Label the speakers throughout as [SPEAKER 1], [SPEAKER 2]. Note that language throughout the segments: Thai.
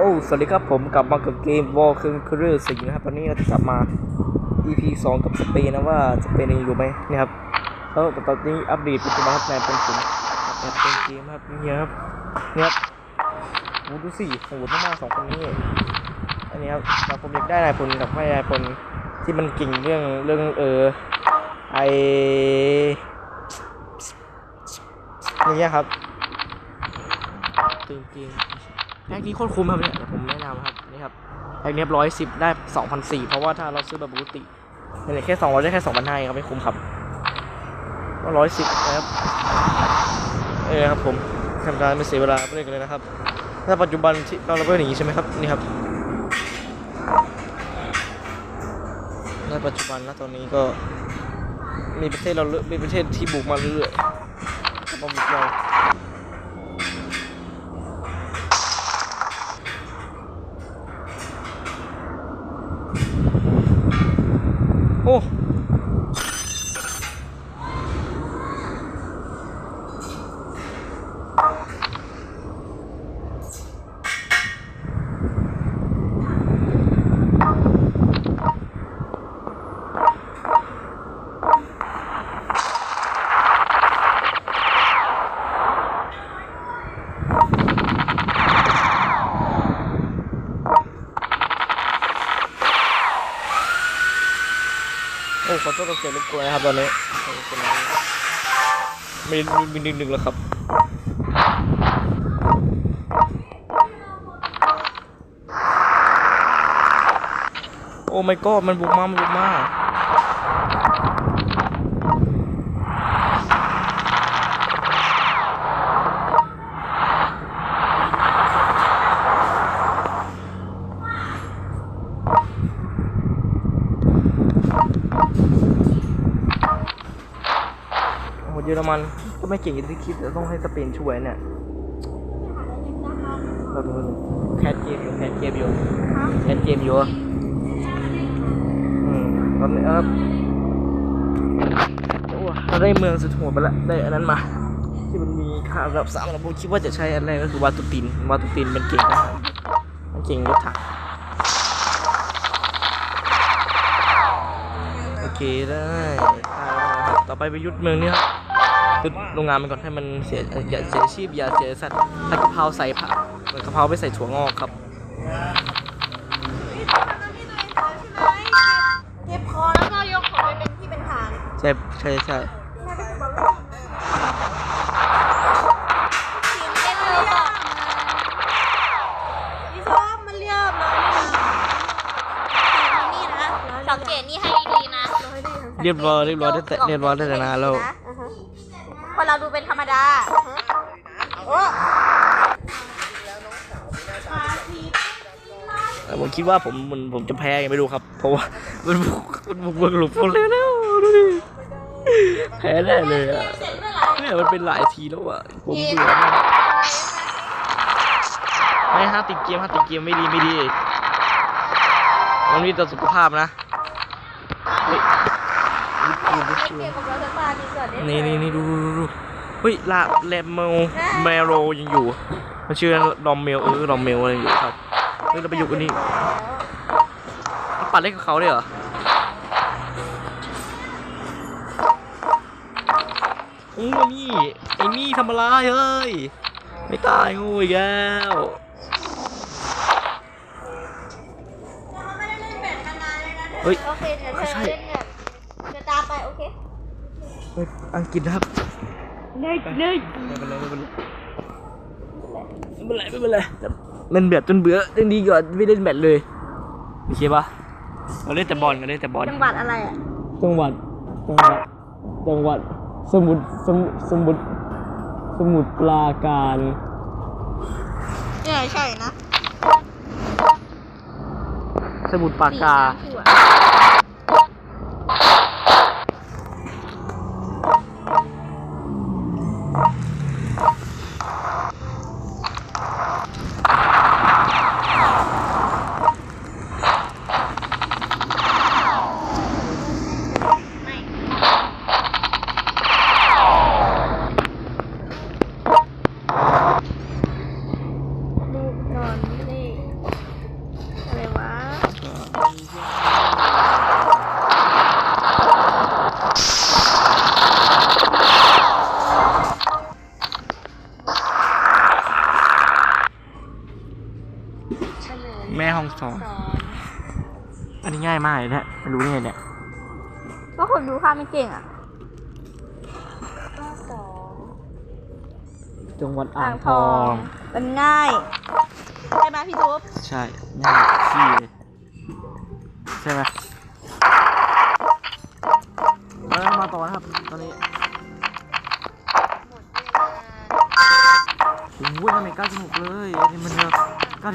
[SPEAKER 1] โอ้สวัสดีครับผมกลับมากับเกม War c o n q u e r o r 4นะครับตอนนี้เราจะกลับมา EP 2 กับสเปนนะว่าสเปนยังอยู่ไหมนี่ครับแล้วตอนนี้อัปเดตปัจจุบันครับแนเป็นศูนย์แนเป็นเกมครับนี่ครับนี่ครับดูสิโหดมากๆสองคนนี้อันนี้ครับแต่ผมอยากได้นายพลกับไม่นายพลที่มันเก่งเรื่องเรื่องเออไอนี่ครับจริงๆ แพ็กนี้โคตรคุ้มครับเนี่ยผมแนะนำครับนี่ครับแพ็กนี้ร้อยสิบได้สองพันสี่เพราะว่าถ้าเราซื้อแบบปกติเนี่ยแค่สองร้อยได้แค่สองพันห้าครับไม่คุ้มครับก็ร้อยสิบนะครับเออครับผมทำการไม่เสียเวลาไม่เล่นกันเลยนะครับ ถ้าปัจจุบันที่เราเราก็อย่างนี้ใช่ไหมครับนี่ครับในปัจจุบันนะตอนนี้ก็มีประเทศเราเรื่อยมีประเทศที่บุกมาเรื่อยๆก็มบุกเรา โอ้ ต้อโทษกับเสียงรบกวนนะครับตอนนี้มีมีมีหนึ่งหนึ่งแล้วครับโอ้ไม่ก็มันบุกมามันบุกมา โอ้โหเยอ รมันก็ไม่เก่งอย่างที่คิดแต่ต้องให้สเปนช่วยเนี่ยเราดูแคทเกมอยู่แคทเกมอยู่แคทเกมอยู่อืมตอนนี้ครับโอ้เราได้เมืองสุดโหดไปแล้วได้อันนั้นมาที่มันมีค่าระดับสามเราคิดว่าจะใช้อันแรกก็คือวาตุตินวาตุตินมันเก่งนะมันเก่งรถถังโอเคได้ต่อไปไปยุดเมืองเนี้ค รับยุดโรงงานมันก่อนให้มันเสียอย่าเสียชีพอย่าเสียสัตว์ผัดกะเพราใส่ผักผัดกะเพราไปใส่ถั่วงอกครับ
[SPEAKER 2] เจ็บคอแล้วก็ยกของไปเป็นที่เป็นทาง
[SPEAKER 1] ใช่ใช่ใช่
[SPEAKER 2] ทีมเล่นเร็วก่อนพี่ส้มมันเรียบร้อยนี่นะสังเกตนี่ให้ดีๆนะ
[SPEAKER 1] เรียบร้อยเรียบร้อยได้แต่เรียบร้อยได้แต่นานแล้ว ผมคิดว่าผมมันผมจะแพ้ไงไม่รู้ครับ เพราะว่ามันบุกมันบุกเมืองหลบคนเลยแล้วดูดิแพ้แน่เลยอะเนี่ยมันเป็นหลายทีแล้วอะผมเบื่อมากไม่ห้าติดเกมห้าติดเกมไม่ดีไม่ดี มันมีต่อสุขภาพนะนี่
[SPEAKER 2] นี่
[SPEAKER 1] นี่ดูดูดูดูเฮ้ยลาแลมเมลแมโรยังอยู่ มันชื่อดอมเมลเออดอมเมลอะไรอยู่ครับ เฮ้ยเราไปอยู่กันนี่ ปัดเล่นกับเขาเลยเหรอโอ้ยนี่ไอ้นี่ทำอะไรเฮ้ย ไม่ตายโง่อีกแล้ว
[SPEAKER 2] ไม่ได้เล่นแบบนานๆเลยนะ
[SPEAKER 1] เฮ้ย
[SPEAKER 2] โอเคเดี๋ยวเธอเล่นแบบเดี๋ยวตามไปโอเค
[SPEAKER 1] เฮ้ยอังกฤษนะครับ
[SPEAKER 2] เล่นเล่น
[SPEAKER 1] ไม่เป็นไรไม่เป็นไรไม่เป็นไรไม่เป็นไรแต่ เล่นแบบจนเบื่อเล่นดีกว่าไม่เล่นแบตเลยโอเคปะเราเล่นแต่บอลกันเล่นแต่บอล
[SPEAKER 2] จังหวัดอะไรอะ
[SPEAKER 1] จังหวัดจังหวัดจังหวัดสมุทรสมุทรสมุทรสมุทรปราการ
[SPEAKER 2] เนี่ยใช่นะ
[SPEAKER 1] สมุทรปราการ ห้องสอน อันนี้ง่ายมากเลยนะไม่รู้ได้ไงเนี่ย
[SPEAKER 2] ก็คนดูข้ามไม่เก่งอะ
[SPEAKER 1] จังหวัดอ่า
[SPEAKER 2] อ่างง
[SPEAKER 1] ท
[SPEAKER 2] ท
[SPEAKER 1] อ
[SPEAKER 2] องงมันง่ายใช่ไหมพี่ทุบ
[SPEAKER 1] ใช่ง่ายขี้เลย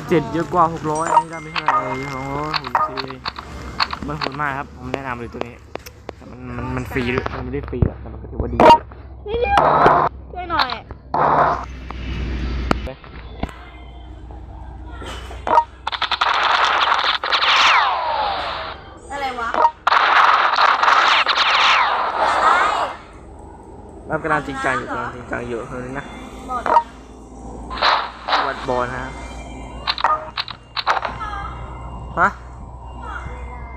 [SPEAKER 1] 97 เยอะกว่า 600อันนี้ดาเมจเท่าไหร่264มันโหดมากครับ ผมแนะนำเลยตัวนี้แต่มันมันมันฟรีด้วยมันไม่ได้ฟรีหรอกแต่มันก็ถือว่าดี
[SPEAKER 2] นี่เดียวช่วยหน่อยอะไรวะอะไร
[SPEAKER 1] รับกำลังจริงจังอยู่กำลังจริงจังอยู่เฮ้ยนะ
[SPEAKER 2] บอก
[SPEAKER 1] วัดบอลนะครับ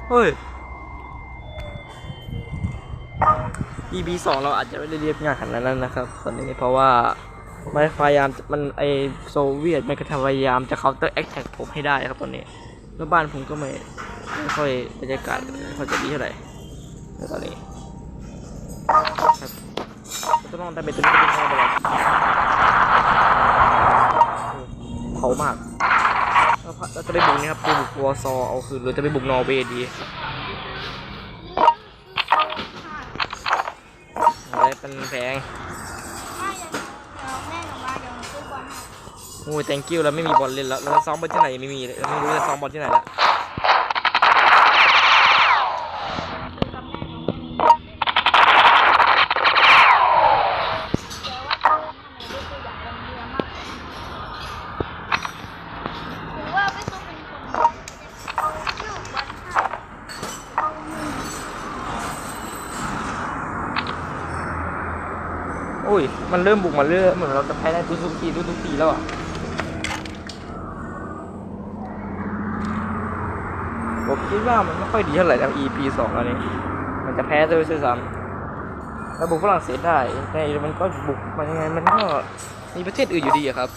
[SPEAKER 1] เฮ้ย EB สองเราอาจจะไม่ได้เรียบง่ายขนาดนั้นนะครับ ตอนนี้เพราะว่ามันพยายามมันไอโซเวียตมันก็พยายามจะ counter attack ผมให้ได้ครับตอนนี้ แล้วบ้านผมก็ไม่ไม่ค่อยบรรยากาศไม่ค่อยจะดีเท่าไหร่ในตอนนี้ครับจะต้องแต่เป็นตัวนี้เป็นตัวอะไรเผามาก เราจะไปบุกนี่ครับไปบุกวอร์ซอเอาคืนหรือจะไปบุกนอร์เวย์ดีอะไรเป็นแพง
[SPEAKER 2] แม่กับมาเดี๋ยวซื้อบอลให้
[SPEAKER 1] โอ้ย thank you แล้วไม่มีบอลเล่นแล้ว เราจะซ้อมบอลที่ไหนไม่มีเลย เราไม่รู้จะซ้อมบอลที่ไหนแล้ว
[SPEAKER 2] หรือว่าไม่ต้องเป็นคนชื่อวันค่ะ
[SPEAKER 1] โอ้ย มันเริ่มบุกมาเรื่อยเหมือนเราจะแพ้ได้ทุกทุกๆทีทุกทุกๆทีแล้วอะผมคิดว่ามันไม่ค่อยดีเท่าไหร่แล้ว EP สองอันนี้ มันจะแพ้ด้วยซ้ำแล้วบุกฝรั่งเศสได้แต่มันก็บุกมันยังไงมันก็มีประเทศอื่นอยู่ดีอะครับ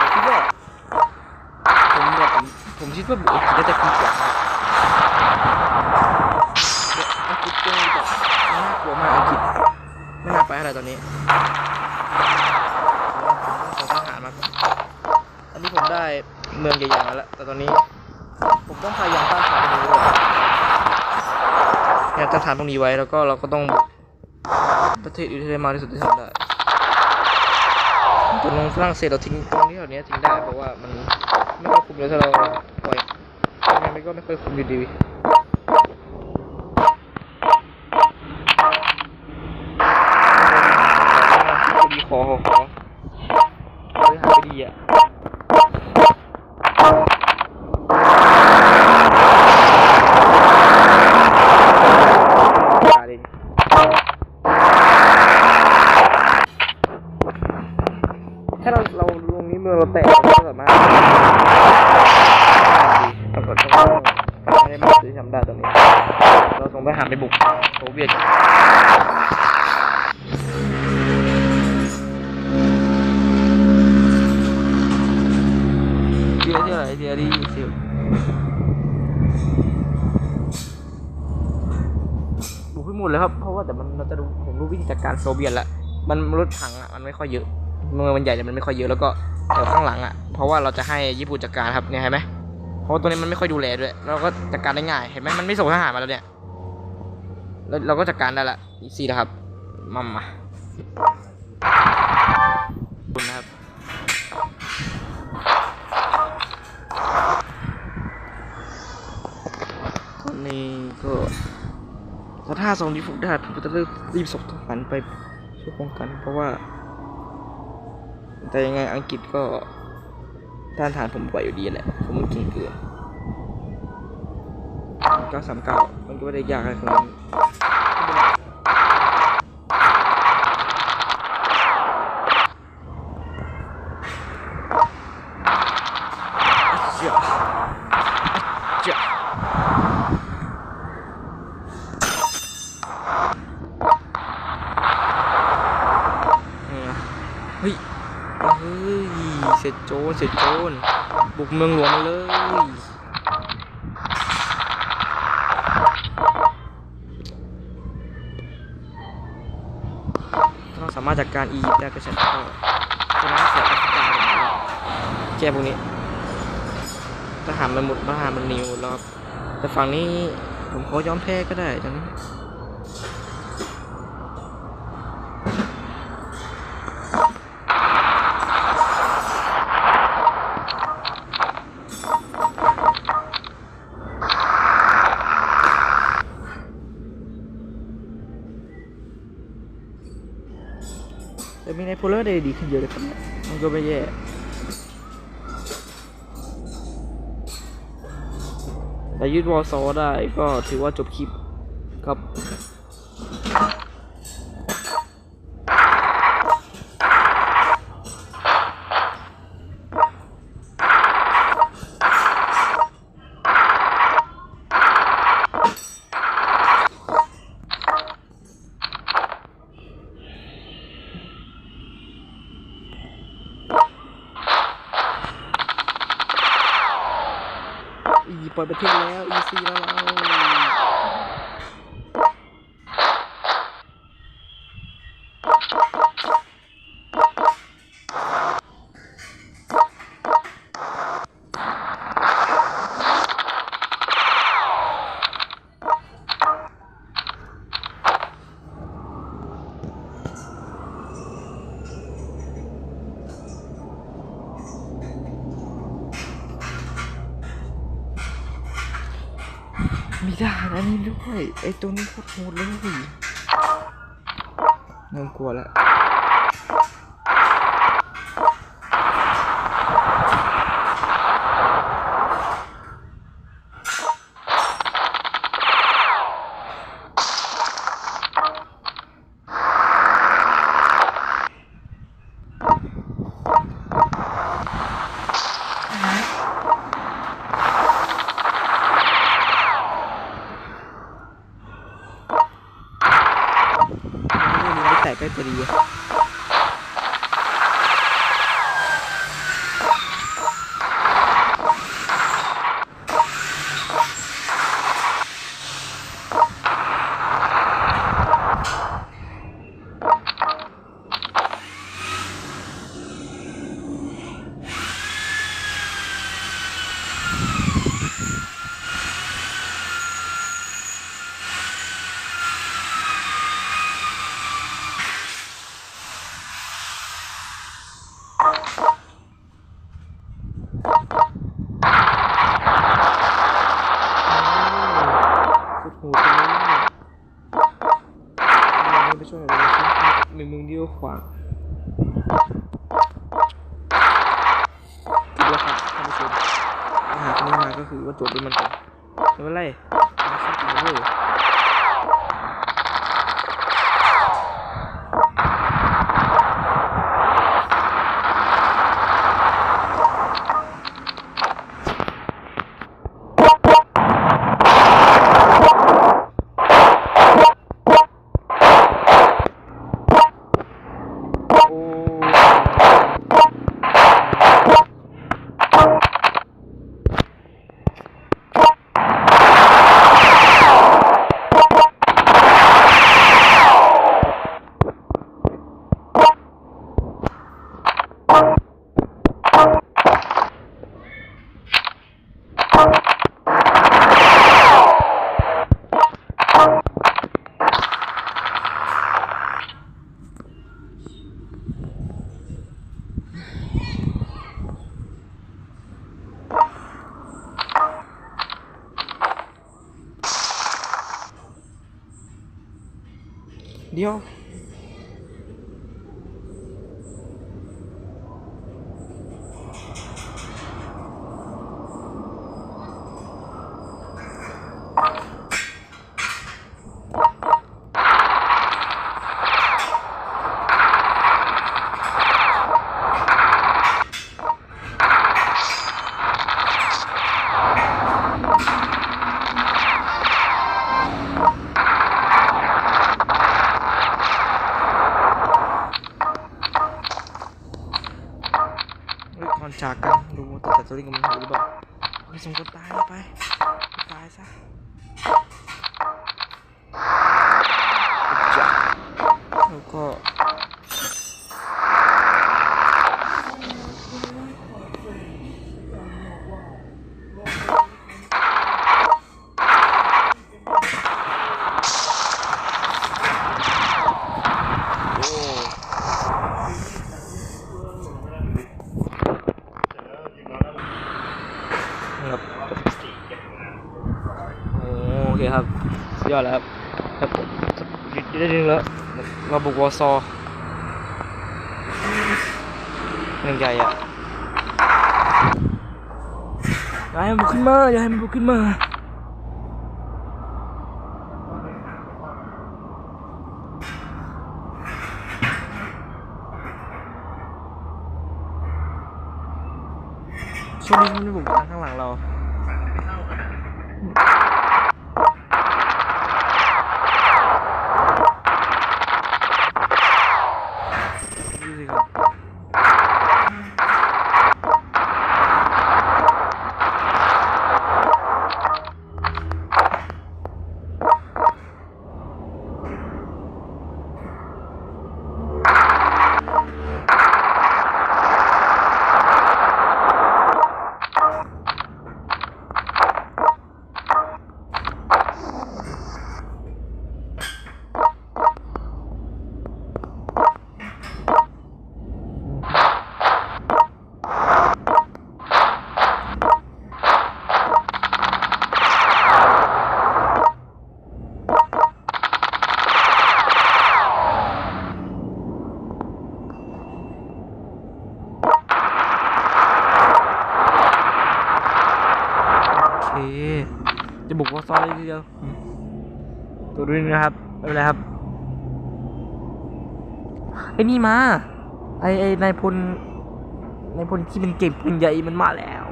[SPEAKER 1] ผมคิดว่าผมแบบผมผมคิดว่าบุกอังกฤษน่าจะดีกว่าอังกฤษเป็นแบบน่ากลัวมากอังกฤษไม่น่าไปอะไรตอนนี้ ขอทหารมาก่อนอันนี้ผมได้เมืองใหญ่ๆมาแล้ว แต่ตอนนี้ ผมต้องพยายามต้านทานตรงนี้ไว้พยายามต้านทานตรงนี้ไว้แล้วก็เราก็ต้องประเทศอื่นให้ได้มากที่สุดที่ทำได้ตรงฝรั่งเศสเราทิ้งตรงนี้แถวนี้ทิ้งได้เพราะว่ามันไม่ค่อยคุ้มเลยถ้าเราปล่อยยังไงมันก็ไม่ค่อยคุ้มอยู่ดีดี ขอขอขอเฮ้ยหาไปดีอะถ้าเราเราลงนี้เมือเราแตกเราก็สามารถเราก็ต้องไม่ได้มาซื้อทำได้ตรงนี้ เราส่งทหาไปบุกโซเวียต ครับเพราะว่าแต่มันเราจะรู้ผมรู้วิธีจัดการโซเวียตล้วมันรถถังอะมันไม่ค่อยเยอะเมืองมันใหญ่แต่มันไม่ค่อยเยอะแล้วก็แถวข้างหลังอะเพราะว่าเราจะให้ญี่ปุ่นจัดการครับเนี่ยเห็นไหมเพราะตัวนี้มันไม่ค่อยดูแลด้วยเราก็จัดการได้ง่ายเห็นไหมมันไม่ส่งทหารมาแล้วเนี่ยแล้วเราก็จัดการได้ละอีซี่นะครับมามาคุณนะครับ ถ้าสองนี้ฝึกได้ผมจะรีบรีบส่งทหารไปช่วยป้องกัน เพราะว่า แต่ยังไงอังกฤษก็ต้านทานผมไหวอยู่ดีแหละ ผมมันเก่งเกินเก้าสามเก้ามันก็ไม่ได้ยากอะไรขนาดนั้น โจนเสร็จโจนบุกเมืองหลวงเลยเราสามารถจัดการอียิปต์ได้ก็ใช่ก็ชนะเสียไปตายแก้พวกนี้ทหารมันหมดทหารมันนิวแล้วแต่ฝั่งนี้ผมขอย้อมแพ้ก็ได้จังนะ โพลเลอร์ได้ดีขึ้นเยอะเลยครับมันก็ไม่แย่แต่ยึดวอลซอได้ก็ถือว่าจบคลิปครับ อีปล่อยประเทศแล้วอีซีแล้วเรา ไอ้ตัวนี้โคตรโหดเลยเริ่มกลัวแล้ว ไม่แตกได้จะดีอะสุดโหดไปเลยไม่ไปช่วยอะไรเลยหนึ่งมึ งเดียวขวางถือว่าครับท่านผู้ชมถ้าหากนี้มาก็คือว่าจบด้วยมันก่อนไม่เป็นไรมาสักหน่อยเลยโอ้ เดี๋ยว เฮ้ยก่อนฉากกัน ดูว่าตัวแต่ตัวนี้กับมันหูหรือเปล่าไปส่งคนตายแล้วไปไปตายซะจ้ะแล้วก็ นะครับโอ้โอเคครับสุดยอดแล้วครับครับผมได้ดึงแล้ว เราบุกวอซอเรื่งใหญ่อะอย่าให้มันบุกขึ้นมาอย่าให้มันบุกขึ้นมาช่วงนี้มันไม่บุกทางข้างหลังเรา ดูสิครับโอเค จะบุกวอร์ซอเลยทีเดียวอืมตัวดูนี่นะครับไม่เป็นไรครับไอ้นี่มา ไอ้ไอ้นายพลนายพลที่เป็นเก่งปืนใหญ่มันมาแล้ว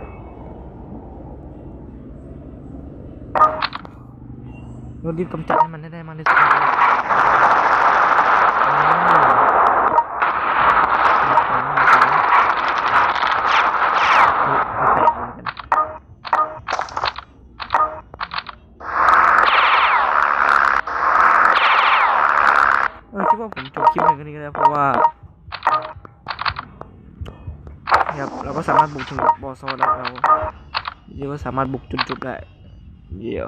[SPEAKER 1] เรารีบกำจัดให้มันให้ได้มากที่สุดอ้าวเฮ้ยไม่แปลกเหมือนกัน เออคิด ว่าผมจบคลิปหนึ่งกันนี้ก็ได้เพราะว่าครับเราก็สามารถบุกถึงบอสโซได้เราเดี๋ยวก็สามารถบุกจนจบได้เดี๋ยว